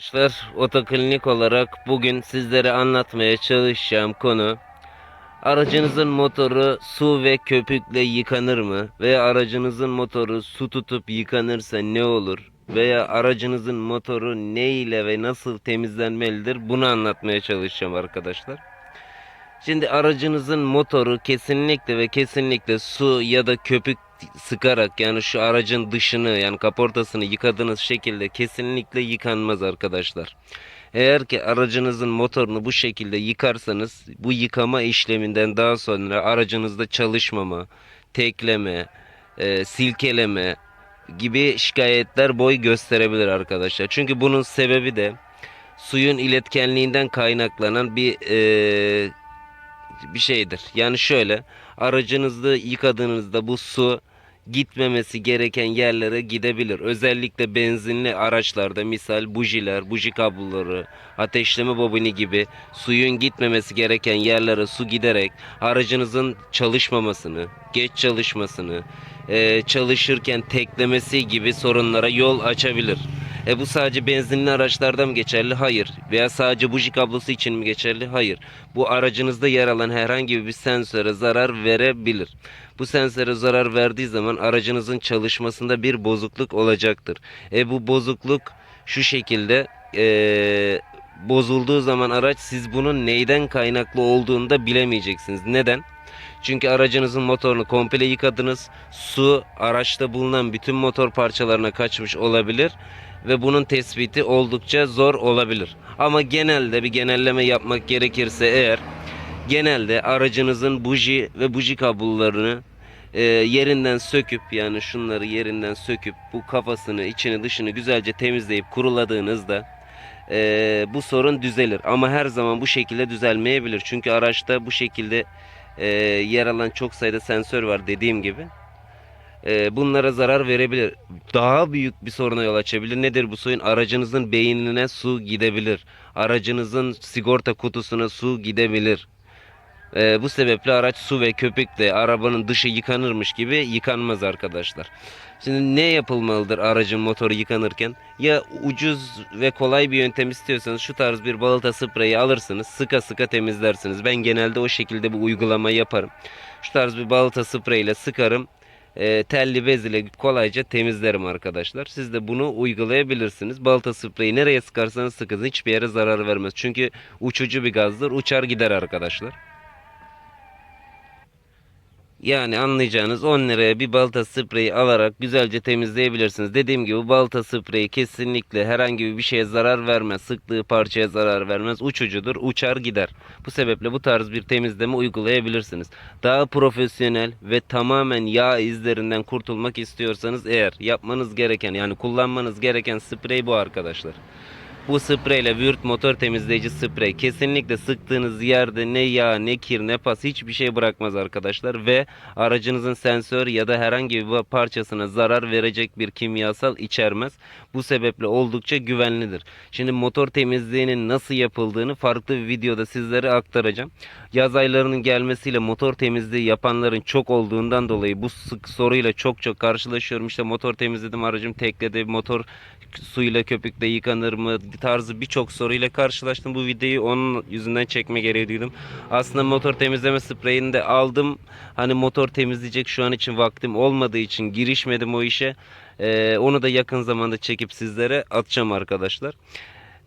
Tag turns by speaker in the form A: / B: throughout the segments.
A: Arkadaşlar otoklinik olarak bugün sizlere anlatmaya çalışacağım konu aracınızın motoru su ve köpükle yıkanır mı veya aracınızın motoru su tutup yıkanırsa ne olur veya aracınızın motoru ne ile ve nasıl temizlenmelidir bunu anlatmaya çalışacağım arkadaşlar. Şimdi aracınızın motoru kesinlikle ve kesinlikle su ya da köpük sıkarak yani şu aracın dışını yani kaportasını yıkadığınız şekilde kesinlikle yıkanmaz arkadaşlar. Eğer ki aracınızın motorunu bu şekilde yıkarsanız bu yıkama işleminden daha sonra aracınızda çalışmama, tekleme, e, silkeleme gibi şikayetler boy gösterebilir arkadaşlar. Çünkü bunun sebebi de suyun iletkenliğinden kaynaklanan bir e, bir şeydir. Yani şöyle aracınızı yıkadığınızda bu su gitmemesi gereken yerlere gidebilir. Özellikle benzinli araçlarda misal bujiler, buji kabloları, ateşleme bobini gibi suyun gitmemesi gereken yerlere su giderek aracınızın çalışmamasını, geç çalışmasını, çalışırken teklemesi gibi sorunlara yol açabilir. E bu sadece benzinli araçlarda mı geçerli? Hayır. Veya sadece buji kablosu için mi geçerli? Hayır. Bu aracınızda yer alan herhangi bir sensöre zarar verebilir. Bu sensöre zarar verdiği zaman aracınızın çalışmasında bir bozukluk olacaktır. E bu bozukluk şu şekilde e, bozulduğu zaman araç siz bunun neyden kaynaklı olduğunu da bilemeyeceksiniz. Neden? Çünkü aracınızın motorunu komple yıkadınız. Su araçta bulunan bütün motor parçalarına kaçmış olabilir ve bunun tespiti oldukça zor olabilir. Ama genelde bir genelleme yapmak gerekirse eğer genelde aracınızın buji ve buji kablolarını e, yerinden söküp yani şunları yerinden söküp bu kafasını içini dışını güzelce temizleyip kuruladığınızda e, bu sorun düzelir. Ama her zaman bu şekilde düzelmeyebilir. Çünkü araçta bu şekilde e, yer alan çok sayıda sensör var dediğim gibi. E, bunlara zarar verebilir. Daha büyük bir soruna yol açabilir. Nedir bu suyun? Aracınızın beynine su gidebilir. Aracınızın sigorta kutusuna su gidebilir. E, bu sebeple araç su ve köpükle arabanın dışı yıkanırmış gibi yıkanmaz arkadaşlar. Şimdi ne yapılmalıdır aracın motoru yıkanırken? Ya ucuz ve kolay bir yöntem istiyorsanız şu tarz bir balata spreyi alırsınız. Sıka sıka temizlersiniz. Ben genelde o şekilde bir uygulama yaparım. Şu tarz bir balata spreyiyle sıkarım. E, telli bez ile kolayca temizlerim arkadaşlar. Siz de bunu uygulayabilirsiniz. Balata spreyi nereye sıkarsanız sıkın hiçbir yere zarar vermez. Çünkü uçucu bir gazdır. Uçar gider arkadaşlar. Yani anlayacağınız 10 liraya bir balta spreyi alarak güzelce temizleyebilirsiniz. Dediğim gibi balta spreyi kesinlikle herhangi bir şeye zarar vermez. Sıktığı parçaya zarar vermez. Uçucudur. Uçar gider. Bu sebeple bu tarz bir temizleme uygulayabilirsiniz. Daha profesyonel ve tamamen yağ izlerinden kurtulmak istiyorsanız eğer yapmanız gereken yani kullanmanız gereken sprey bu arkadaşlar. Bu spreyle Wurt motor temizleyici sprey kesinlikle sıktığınız yerde ne yağ ne kir ne pas hiçbir şey bırakmaz arkadaşlar ve aracınızın sensör ya da herhangi bir parçasına zarar verecek bir kimyasal içermez. Bu sebeple oldukça güvenlidir. Şimdi motor temizliğinin nasıl yapıldığını farklı bir videoda sizlere aktaracağım. Yaz aylarının gelmesiyle motor temizliği yapanların çok olduğundan dolayı bu sık soruyla çok çok karşılaşıyorum. İşte motor temizledim aracım tekledi motor suyla köpükle yıkanır mı tarzı birçok soruyla karşılaştım. Bu videoyu onun yüzünden çekme gereği duydum. Aslında motor temizleme spreyini de aldım. Hani motor temizleyecek şu an için vaktim olmadığı için girişmedim o işe. Ee, onu da yakın zamanda çekip sizlere atacağım arkadaşlar.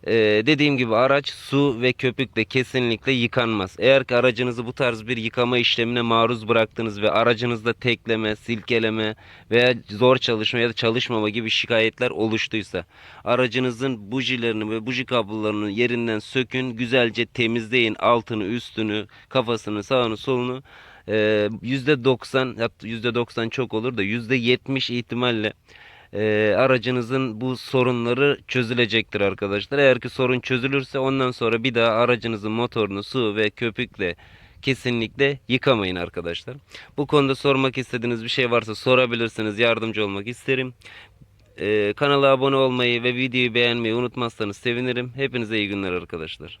A: Ee, dediğim gibi araç su ve köpükle kesinlikle yıkanmaz. Eğer ki aracınızı bu tarz bir yıkama işlemine maruz bıraktınız ve aracınızda tekleme, silkeleme veya zor çalışma ya da çalışmama gibi şikayetler oluştuysa aracınızın bujilerini ve buji kablolarını yerinden sökün, güzelce temizleyin altını, üstünü, kafasını, sağını, solunu. Ee, %90 hatta %90 çok olur da %70 ihtimalle e, aracınızın bu sorunları çözülecektir arkadaşlar. Eğer ki sorun çözülürse ondan sonra bir daha aracınızın motorunu su ve köpükle kesinlikle yıkamayın arkadaşlar. Bu konuda sormak istediğiniz bir şey varsa sorabilirsiniz. Yardımcı olmak isterim. E, kanala abone olmayı ve videoyu beğenmeyi unutmazsanız sevinirim. Hepinize iyi günler arkadaşlar.